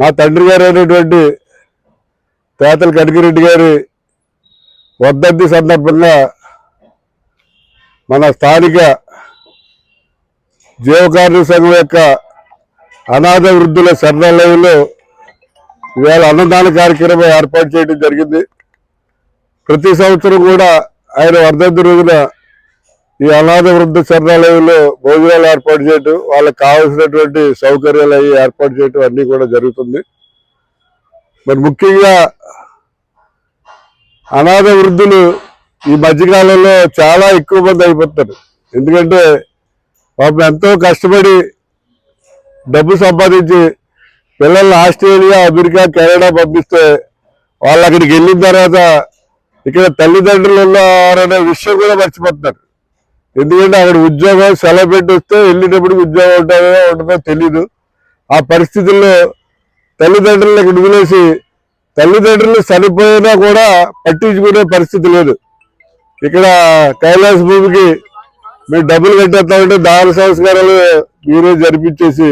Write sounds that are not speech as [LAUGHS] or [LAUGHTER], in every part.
మా తండ్రి గారు అయినటువంటి తేతల కనకిరెడ్డి గారి వద్దంతి సందర్భంగా మన స్థానిక జీవకారుణ్య సంఘం యొక్క అనాథ వృద్ధుల శరణాలయంలో ఇవాళ అన్నదాన కార్యక్రమం ఏర్పాటు చేయడం జరిగింది. ప్రతి సంవత్సరం కూడా ఆయన వర్ధంతి రోజున ఈ అనాథ వృద్ధ శరణాలయంలో భోజనాలు ఏర్పాటు చేయటం వాళ్ళకి కావాల్సినటువంటి సౌకర్యాలు అవి ఏర్పాటు చేయటం అన్నీ కూడా జరుగుతుంది. మరి ముఖ్యంగా అనాథ వృద్ధులు ఈ మధ్యకాలంలో చాలా ఎక్కువ మంది అయిపోతారు ఎందుకంటే పాపం ఎంతో కష్టపడి డబ్బు సంపాదించి పిల్లల్ని ఆస్ట్రేలియా అమెరికా కెనడా పంపిస్తే వాళ్ళు అక్కడికి వెళ్ళిన తర్వాత ఇక్కడ తల్లిదండ్రులు ఉన్నారనే విషయం కూడా మర్చిపోతున్నారు. ఎందుకంటే అక్కడ ఉద్యోగం సెలవు పెట్టి వస్తే వెళ్ళేటప్పుడు ఉద్యోగం ఉంటుందో ఉంటుందో తెలీదు. ఆ పరిస్థితుల్లో తల్లిదండ్రులను ఇక్కడ వదిలేసి తల్లిదండ్రులు చనిపోయినా కూడా పట్టించుకునే పరిస్థితి లేదు. ఇక్కడ కైలాస భూమికి మీరు డబ్బులు కట్టేస్తామంటే దాన సంస్కారాలు మీరే జరిపించేసి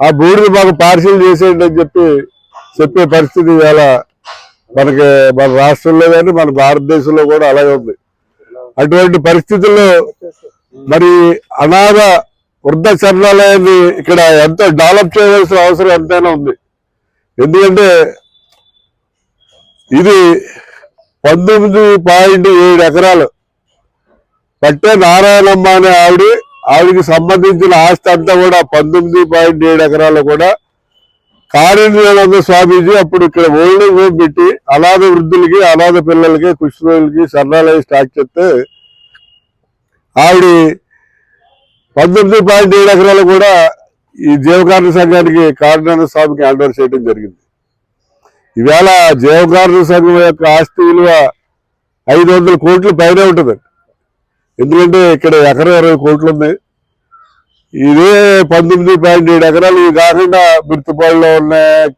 ఆ భూమిని మాకు పార్సిల్ చేసేయండి అని చెప్పి చెప్పే పరిస్థితి ఇవాళ మనకి మన రాష్ట్రంలో కానీ మన భారతదేశంలో కూడా అలాగే ఉంది. అటువంటి పరిస్థితుల్లో మరి అనాథ వృద్ధ శరణాలయాన్ని ఇక్కడ ఎంతో డెవలప్ చేయవలసిన అవసరం ఎంతైనా ఉంది. ఎందుకంటే ఇది పంతొమ్మిది పాయింట్ ఏడు ఎకరాలు. పట్టే నారాయణమ్మ అనే ఆవిడ ఆవిడకి సంబంధించిన ఆస్తి అంతా కూడా పంతొమ్మిది పాయింట్ ఏడు ఎకరాలు కూడా కారేంద్రనాథ స్వామీజీ అప్పుడు ఇక్కడ ఓల్డ్ ఏజ్ హోమ్ పెట్టి అనాథ వృద్ధులకి అనాథ పిల్లలకి కుష్ఠరోగులకి శరణాలయం స్టార్ట్ చేస్తే ఆవిడ పంతొమ్మిది పాయింట్ ఏడు ఎకరాలు కూడా ఈ జీవకారణ సంఘానికి కారణానంద స్వామికి ఆర్డర్ చేయడం జరిగింది. ఈవేళ జీవకారణ సంఘం యొక్క ఆస్తి విలువ ఐదు వందల కోట్లు పైన ఉంటుంది ఎందుకంటే ఇక్కడ ఎకరం ఇరవై కోట్లు ఉన్నాయి. ఇదే పంతొమ్మిది పాయింట్ ఏడు ఎకరాలు. ఇవి కాకుండా మిర్తిపాడులో ఉన్నాయి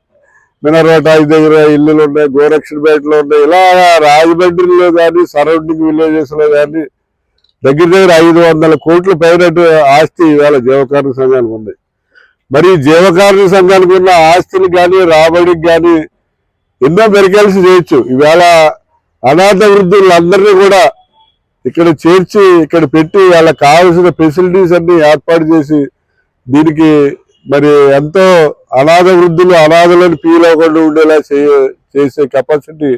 మినర్వాటాయి దగ్గర ఇల్లులు ఉన్నాయి గోరక్షణపేటలో ఉన్నాయి. ఇలా రాజమండ్రిలో కానీ సరౌండింగ్ విలేజెస్లో కానీ దగ్గర దగ్గర ఐదు వందల కోట్ల పైన ఆస్తి ఇవాళ జీవకారణ సంఘానికి ఉంది. మరి జీవకారుణ జీవకారణ సంఘానికి ఉన్న ఆస్తిని కానీ రాబడికి కానీ ఎన్నో మెరికల్స్ చేయొచ్చు. ఈవేళ అనాథ వృద్ధులందరినీ కూడా ఇక్కడ చేర్చి ఇక్కడ పెట్టి వాళ్ళకి కావాల్సిన ఫెసిలిటీస్ అన్ని ఏర్పాటు చేసి దీనికి మరి ఎంతో అనాథ వృద్ధులు అనాథలను ఫీల్ అవ్వకుండా ఉండేలా చేయ చేసే కెపాసిటీ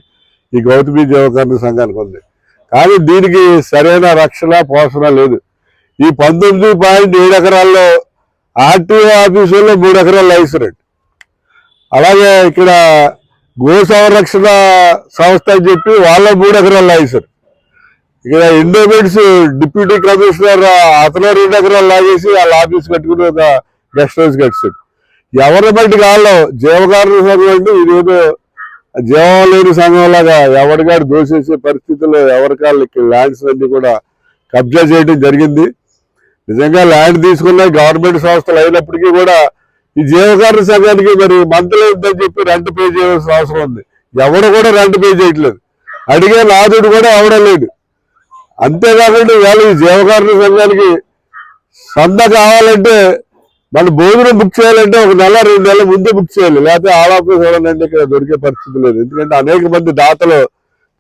ఈ గౌతమి జీవకరణ సంఘానికి ఉంది. కానీ దీనికి సరైన రక్షణ పోషణ లేదు. ఈ పంతొమ్మిది పాయింట్ ఏడు ఎకరాల్లో ఆర్టీఓ ఆఫీసుల్లో మూడు ఎకరాలు లైసరెంట్ అలాగే ఇక్కడ గో సంరక్షణ సంస్థ అని చెప్పి వాళ్ళ మూడు ఎకరాలు లైసరు ఇక్కడ ఇండోమెంట్స్ డిప్యూటీ కమిషనర్ అతను రెండు ఎకరాలు లాగేసి వాళ్ళ ఆఫీస్ కట్టుకుని ఒక గెస్ట్ హౌస్ కట్టాడు ఎవరి బట్టి కాళ్ళు జీవకారణ సంఘం అంటే ఇదేదో జీవం లేని సంఘం లాగా ఎవరికాడు దోషేసే పరిస్థితుల్లో ఎవరికాళ్ళకి ఇక్కడ ల్యాండ్స్ అన్ని కూడా కబ్జా చేయడం జరిగింది. నిజంగా ల్యాండ్ తీసుకున్న గవర్నమెంట్ సంస్థలు అయినప్పటికీ కూడా ఈ జీవకారణ సంఘానికి మరి మంత్లీ ఉందని చెప్పి రెంట్ పే చేయాల్సిన అవసరం ఉంది. ఎవడు కూడా రెంట్ పే చేయట్లేదు. అడిగే నాదుడు కూడా అవడం లేదు అంతేకాకుండా ఇవాళ ఈ జీవకారుణ సంఘానికి సంద కావాలంటే మన భోజనం బుక్ చేయాలంటే ఒక నెల రెండు నెలల ముందే బుక్ చేయాలి. లేకపోతే ఆలాపే చూడాలంటే ఇక్కడ దొరికే పరిస్థితి లేదు. ఎందుకంటే అనేక మంది దాతలు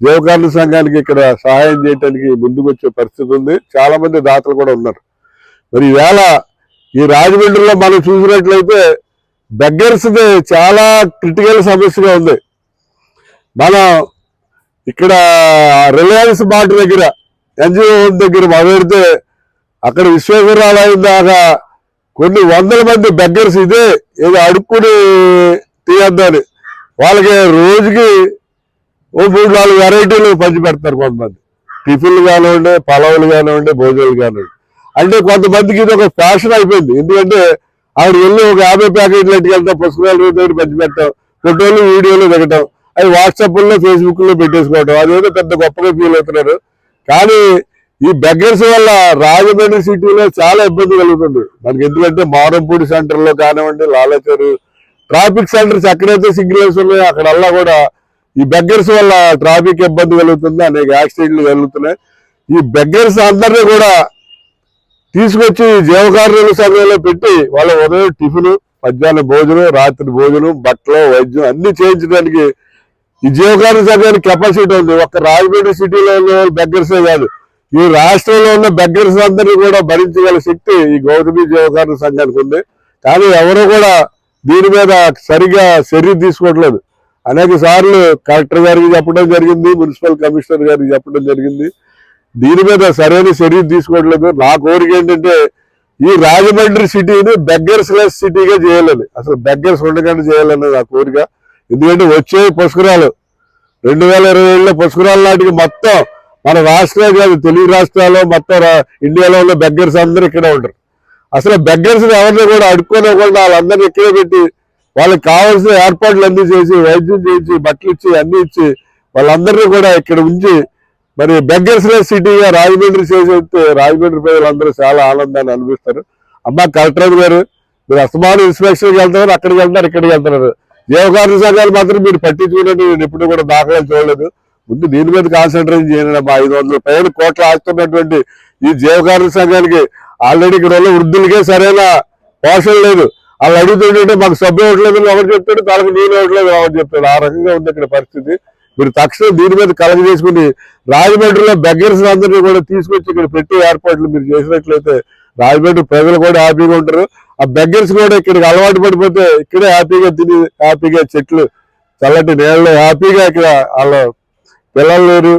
జీవకారుణ సంఘానికి ఇక్కడ సహాయం చేయడానికి ముందుకు వచ్చే పరిస్థితి ఉంది. చాలా మంది దాతలు కూడా ఉన్నారు. మరి ఈవేళ ఈ రాజమండ్రిలో మనం చూసినట్లయితే బెగ్గర్స్ చాలా క్రిటికల్ సమస్యగా ఉంది. మనం ఇక్కడ రిలయన్స్ మార్ట్ దగ్గర ఎన్జిఓ దగ్గర మొదలెడితే అక్కడ విశ్వేశ్వరాలయం దాకా కొన్ని వందల మంది బెగ్గర్స్ ఇదే ఏదో అడుక్కుని తీయద్దని వాళ్ళకి రోజుకి ఓ మూడు నాలుగు వెరైటీలు పంచి పెడతారు కొంతమంది. టిఫిన్లు కానివ్వండి పలవులు కానివ్వండి భోజనాలు కానివ్వండి. అంటే కొంతమందికి ఇది ఒక ఫ్యాషన్ అయిపోయింది. ఎందుకంటే ఆవిడ వెళ్ళి ఒక యాభై ప్యాకెట్లు ఎట్టుకెళ్తాం పుస్తకాలు రోజు పంచి పెట్టడం ఫోటోలు వీడియోలు దిగటం అవి వాట్సాప్లో ఫేస్బుక్లో పెట్టేసుకోవటం. అదేదో పెద్ద గొప్పగా ఫీల్ అవుతున్నారు. కానీ ఈ బెగ్గర్స్ వల్ల రాజమండ్రి సిటీలో చాలా ఇబ్బంది కలుగుతుంది. మనకి ఎందుకంటే మారంపూడి సెంటర్లో కానివ్వండి లాలచరు ట్రాఫిక్ సెంటర్స్ ఎక్కడైతే సిగ్నల్స్ ఉన్నాయో అక్కడల్లా కూడా ఈ బెగ్గర్స్ వల్ల ట్రాఫిక్ ఇబ్బంది కలుగుతుంది అనేక యాక్సిడెంట్లు కలుగుతున్నాయి ఈ బెగ్గర్స్ అందరినీ కూడా తీసుకొచ్చి జీవకారుల సమయంలో పెట్టి వాళ్ళ ఉదయం టిఫిన్ మధ్యాహ్నం భోజనం రాత్రి భోజనం బట్టలు వైద్యం అన్ని చేయించడానికి ఈ జీవకారణ సంఘానికి కెపాసిటీ ఉంది. ఒక్క రాజమండ్రి సిటీలో ఉన్న బెగ్గర్సే కాదు. ఈ రాష్ట్రంలో ఉన్న బెగ్గర్స్ అందరినీ కూడా భరించగల శక్తి ఈ గౌతమి జీవకారణ సంఘానికి ఉంది. కానీ ఎవరు కూడా దీని మీద సరిగా చర్య తీసుకోవట్లేదు. అనేక సార్లు కలెక్టర్ గారికి చెప్పడం జరిగింది మున్సిపల్ కమిషనర్ గారికి చెప్పడం జరిగింది. దీని మీద సరైన చర్య తీసుకోవట్లేదు. నా కోరిక ఏంటంటే ఈ రాజమండ్రి సిటీని బెగ్గర్స్ లెస్ సిటీగా చేయాలని అసలు బెగ్గర్స్ ఉండకుండా చేయాలని నా కోరిక. ఎందుకంటే వచ్చే పుష్కరాలు రెండు వేల ఇరవై ఏడులో పసుకురాలు నాటికి మొత్తం మన రాష్ట్రాలు కాదు తెలుగు రాష్ట్రాల్లో మొత్తం ఇండియాలో ఉన్న బెగ్గర్స్ అందరూ ఇక్కడే ఉంటారు. అసలు బెగ్గర్స్ ఎవరిని కూడా అడుక్కోనివ్వకుండా వాళ్ళందరినీ ఇక్కడే పెట్టి వాళ్ళకి కావాల్సిన ఏర్పాట్లు అన్ని చేసి వైద్యం చేయించి బట్టలు ఇచ్చి అన్ని ఇచ్చి వాళ్ళందరినీ కూడా ఇక్కడ ఉంచి మరి బెగ్గర్స్ సిటీగా రాజమండ్రి చేసేస్తే రాజమండ్రి ప్రజలందరూ చాలా ఆనందాన్ని అనిపిస్తారు అమ్మా కలెక్టర్ గారు మీరు అస్తమానం ఇన్స్పెక్షన్కి వెళ్తారు అక్కడికి వెళ్తున్నారు ఇక్కడికి వెళ్తున్నారు. దేవకారణ సంఘాలు మాత్రం మీరు పట్టించుకున్నట్టు నేను ఎప్పుడు కూడా దాఖలాలు చూడలేదు. ముందు దీని మీద కాన్సన్ట్రేషన్ చేయండి మా ఐదు వందల. పైన కోట్లు ఆస్తున్నటువంటి ఈ జీవకారణ సంఘానికి ఆల్రెడీ ఇక్కడ ఉన్న వృద్ధులకే సరైన పోషణ లేదు. వాళ్ళు అడుగుతుంటే మాకు సబ్బు ఇవ్వట్లేదు అని ఒకటి చెప్తాడు తనకు నీళ్ళు ఇవ్వట్లేదు ఒకటి చెప్తాడు. ఆ రకంగా ఉంది ఇక్కడ పరిస్థితి. మీరు తక్షణం దీని మీద కలగ చేసుకుని రాజమండ్రిలో బెగ్గర్స్ అందరినీ కూడా తీసుకొచ్చి ఇక్కడ పెట్టి ఏర్పాట్లు మీరు చేసినట్లయితే రాజమండ్రి ప్రజలు కూడా హ్యాపీగా ఉంటారు. ఆ బెగ్గర్స్ కూడా ఇక్కడికి అలవాటు పడిపోతే ఇక్కడే హ్యాపీగా తిని హ్యాపీగా చెట్లు చల్లటి నీళ్ళు హ్యాపీగా ఇక్కడ వాళ్ళ పిల్లలు లేరు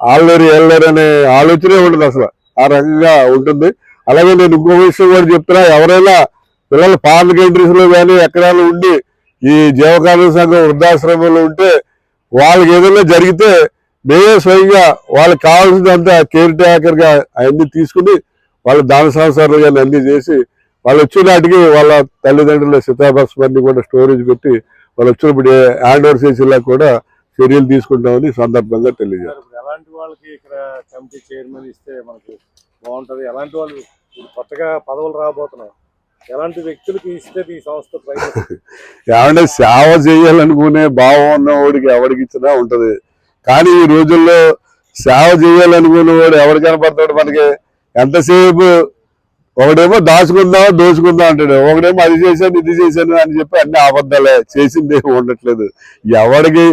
వాళ్ళు లేరు లేరు అనే ఆలోచనే ఉండదు అసలు. ఆ రకంగా ఉంటుంది. అలాగే నేను ఇంకో విషయం కూడా చెప్తున్నా ఎవరైనా పిల్లలు ఫారెన్ కంట్రీస్లో కానీ ఎక్కడైనా ఉండి ఈ జీవకారణ సంఘం వృద్ధాశ్రమంలో ఉంటే వాళ్ళకి ఏదైనా జరిగితే మేమే స్వయంగా వాళ్ళకి కావాల్సినంత కేర్ టేకర్గా అవన్నీ తీసుకుని వాళ్ళ దాన సంసారాలు కానీ అన్ని చేసి వాళ్ళు వచ్చిన నాటికి వాళ్ళ తల్లిదండ్రుల శతాభస్మాన్ని కూడా స్టోరేజ్ పెట్టి వాళ్ళు వచ్చినప్పుడు హ్యాండ్ ఓవర్ చేసేలా కూడా చర్యలు తీసుకుంటామని సందర్భంగా తెలియజేస్తారు ఎలాంటి వాళ్ళకి ఇక్కడ కమిటీ చైర్మన్ ఇస్తే మనకి బాగుంటది? ఎలాంటి వాళ్ళు కొత్తగా పదవులు రాబోతున్నాయి. ఎలాంటి వ్యక్తులకి ఇస్తే ఈ సంస్థ [LAUGHS] ఏమంటే సేవ చేయాలనుకునే భావం ఉన్నవాడికి ఎవరికి ఇచ్చినా ఉంటది. కానీ ఈ రోజుల్లో సేవ చేయాలనుకునే వాడు ఎవడు కనపడతాడు మనకి? ఎంతసేపు ఒకడేమో దాచుకుందాం దోచుకుందాం అంటాడు. ఒకడేమో అది చేశాను ఇది చేశాను అని చెప్పి అన్ని అబద్ధాలే చేసింది ఏమి ఉండట్లేదు. ఎవడికి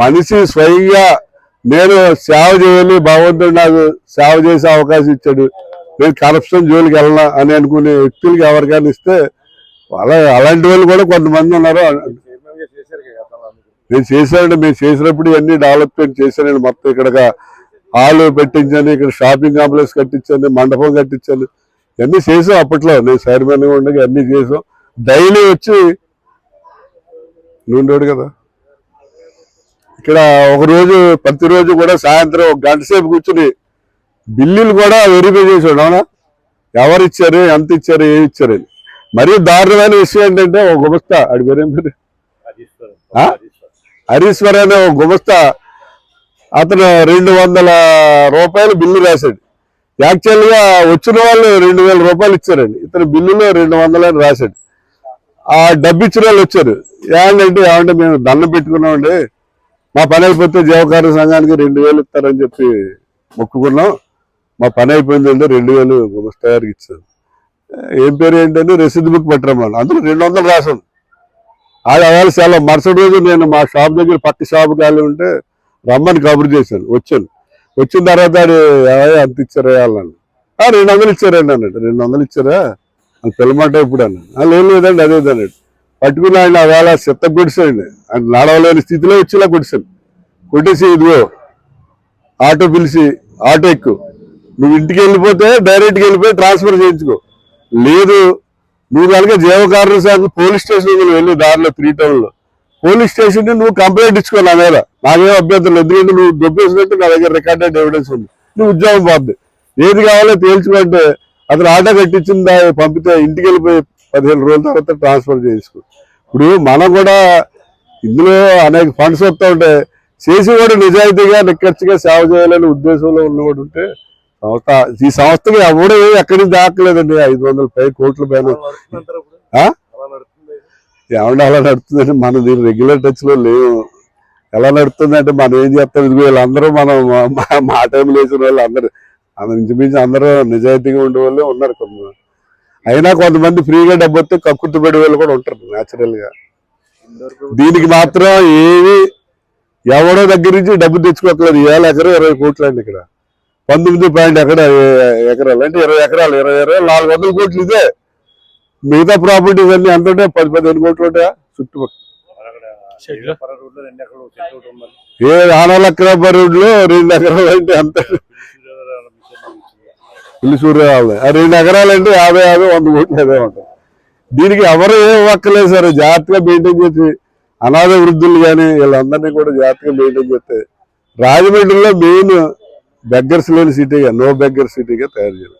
మనిషి స్వయంగా నేను సేవ చేయాలి భగవంతుడు నాకు సేవ చేసే అవకాశం ఇచ్చాడు. నేను కరప్షన్ జోలికి వెళ్ళనా అని అనుకునే వ్యక్తులకి ఎవరికైనా ఇస్తే వాళ్ళ అలాంటి వాళ్ళు కూడా కొంతమంది ఉన్నారు. నేను చేశానండి మేము చేసినప్పుడు ఇవన్నీ డెవలప్మెంట్ చేశానండి మొత్తం ఇక్కడ హాల్ పెట్టించాను ఇక్కడ షాపింగ్ కాంప్లెక్స్ కట్టించాను మండపం కట్టించాను. ఇవన్నీ చేసాం అప్పట్లో? నేను చైర్మన్ ఉండగా అన్ని చేసాం డైలీ వచ్చి నుండోడు కదా. ఇక్కడ ఒక రోజు ప్రతిరోజు కూడా సాయంత్రం ఒక గంట సేపు కూర్చుని బిల్లులు కూడా వెరిఫై చేసాడు అవునా? ఎవరు ఇచ్చారు ఎంత ఇచ్చారు ఏమి ఇచ్చారు అని. మరీ దారుణమైన విషయం ఏంటంటే ఒక గుమస్తా అడి పేరేం పేరు. హరీశ్వర్ అనే ఒక గుమస్తా అతను రెండు వందల రూపాయలు బిల్లు రాశాడు. యాక్చువల్గా వచ్చిన వాళ్ళు రెండు వేల రూపాయలు ఇచ్చారండి. ఇతను బిల్లులో రెండు వందలు అని రాశాడు. ఆ డబ్బు ఇచ్చిన వాళ్ళు వచ్చారు. ఏమంటే ఏమంటే మేము దండం పెట్టుకున్నామండి. మా పని అయిపోతే జీవకార్య సంఘానికి రెండు వేలు ఇస్తారని చెప్పి మొక్కుకున్నాం. మా పని అయిపోయిందంటే రెండు వేలు గుమస్తా ఇచ్చారు. ఏం పేరు ఏంటంటే రసీదు బుక్ పెట్టరమ్మా. అందులో రెండు వందలు రాశాను అది అవ్వాలి చాలా మరుసటి రోజు నేను మా షాప్ దగ్గర పక్క షాప్ ఖాళీ ఉంటే రమ్మని కబురు చేశాను. వచ్చాను. వచ్చిన తర్వాత ఆడు, అంత ఇచ్చారా వాళ్ళని "ఆ, రెండు వందలు ఇచ్చారండి అన్నట్టు రెండు వందలు ఇచ్చారా? అని పిల్లమాట ఇప్పుడు అన్నాడు. "ఆ, లేదు లేదండి అదే అన్నట్టు పట్టుకుని ఆయన అవేళ చెత్త కొడిసాడు ఆయన నడవలేని స్థితిలో వచ్చేలా గుడిసాను కొట్టేసి ఇదిగో ఆటో పిలిచి ఆటో ఎక్కు. నువ్వు ఇంటికి వెళ్ళిపోతే డైరెక్ట్గా వెళ్ళిపోయి ట్రాన్స్ఫర్ చేయించుకో. లేదు నువ్వు కనుక జీవకారణ శాఖ పోలీస్ స్టేషన్ వెళ్ళి దారిలో త్రీ టౌన్లో. పోలీస్ స్టేషన్ నువ్వు కంప్లైంట్ ఇచ్చుకో నా మీద నాకేం అభ్యర్థులు ఎందుకంటే నువ్వు దొబ్బేసినట్టు నా దగ్గర రికార్డెడ్ ఎవిడెన్స్ ఉంది నువ్వు ఉద్యోగం పోద్ది ఏది కావాలో తేల్చుకుంటే అతను ఆటో కట్టించిందా పంపితే ఇంటికి వెళ్ళిపోయి పదిహేను రోజుల తర్వాత ట్రాన్స్ఫర్ చేసుకో ఇప్పుడు మనం కూడా ఇందులో అనేక ఫండ్స్ వస్తూ ఉంటాయి చేసి కూడా నిజాయితీగా నిక్కచ్చిగా సేవ చేయాలనే ఉద్దేశంలో ఉన్నవాడు ఉంటే సంస్థ ఈ సంస్థకి ఎవడు ఎక్కడి నుంచి దాకలేదండి ఐదు వందల పై కోట్ల పైన అలా నడుస్తుందంటారా ఇప్పుడు ఆ? అలా నడుస్తుంది ఏమన్నా అలా నడుతుందంటే మనం దీని రెగ్యులర్ టచ్లో లేవు. ఎలా నడుతుందంటే మనం ఏం చేస్తాం? ఇదిగో వీళ్ళందరూ మనం మా- మా- మా టైంలో వేసిన వాళ్ళు అందరూ. అందరి ఇంచుమించు అందరూ నిజాయితీగా ఉండే వాళ్ళే ఉన్నారు కొంతమంది. అయినా కొంతమంది ఫ్రీగా డబ్బు వస్తే కక్కుర్తి వాళ్ళు కూడా ఉంటారు న్యాచురల్గా దీనికి మాత్రం ఏమి ఎవడో దగ్గర నుంచి డబ్బు తెచ్చుకోకలేదు. ఏళ్ళ ఎకరం ఇరవై కోట్లు అండి ఇక్కడ. పంతొమ్మిది పాయింట్ ఎక్కడ ఎకరాలు అంటే ఇరవై ఎకరాలు ఇరవై ఇరవై నాలుగు వందల కోట్లు ఇదే. మిగతా ప్రాపర్టీస్ అన్ని ఎంత ఉంటాయి పది పదిహేను కోట్లు ఉంటాయా? చుట్టుపక్కల. ఎకరాలు ఏ రోడ్లో రెండు ఎకరాలు అంటే అంత ఇల్లు సూర్యరావు ఆ రెండు ఎకరాలు అంటే యాభై యాభై వంద కోట్లు అదే ఉంటాయి. దీనికి ఎవరు ఏం ఒక్కలేదు సార్. జాగ్రత్తగా మెయింటైన్ చేసి అనాథ వృద్ధులు కానీ వీళ్ళందరినీ కూడా జాగ్రత్తగా మెయింటైన్ చేస్తే రాజమండ్రిలో మెయిన్ బెగ్గర్స్ లేని సిటీగా నో బెగ్గర్ సిటీగా తయారు చేయాలి.